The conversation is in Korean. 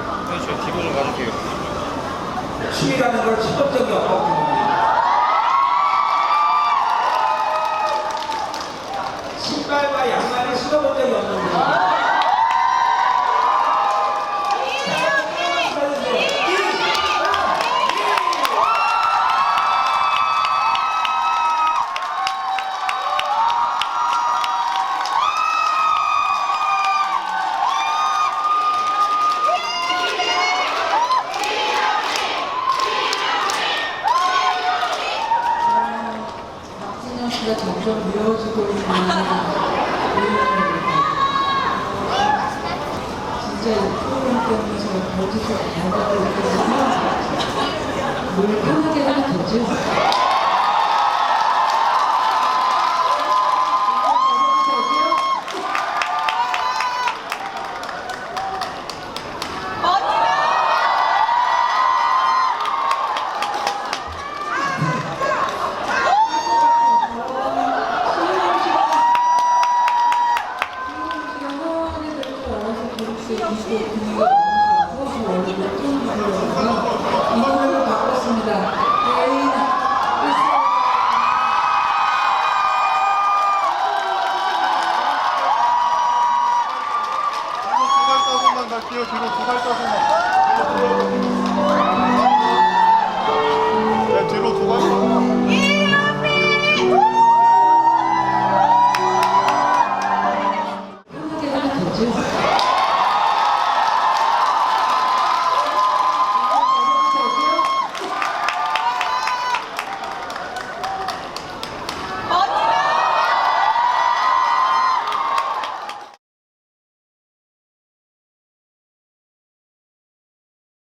그렇죠. 뒤로 좀 가줄게요. 춤이라는 걸 없기 때문에 신발과 양말을 신어본 적이 없는데 박진영 씨가 점점 미워지고 있는 진짜 이 프로그램 때문에 제가 거기서 나가고 있거든요. 뭘 편하게 하면 되지? 이거를 바꿨습니다. 뒤로 두 발자국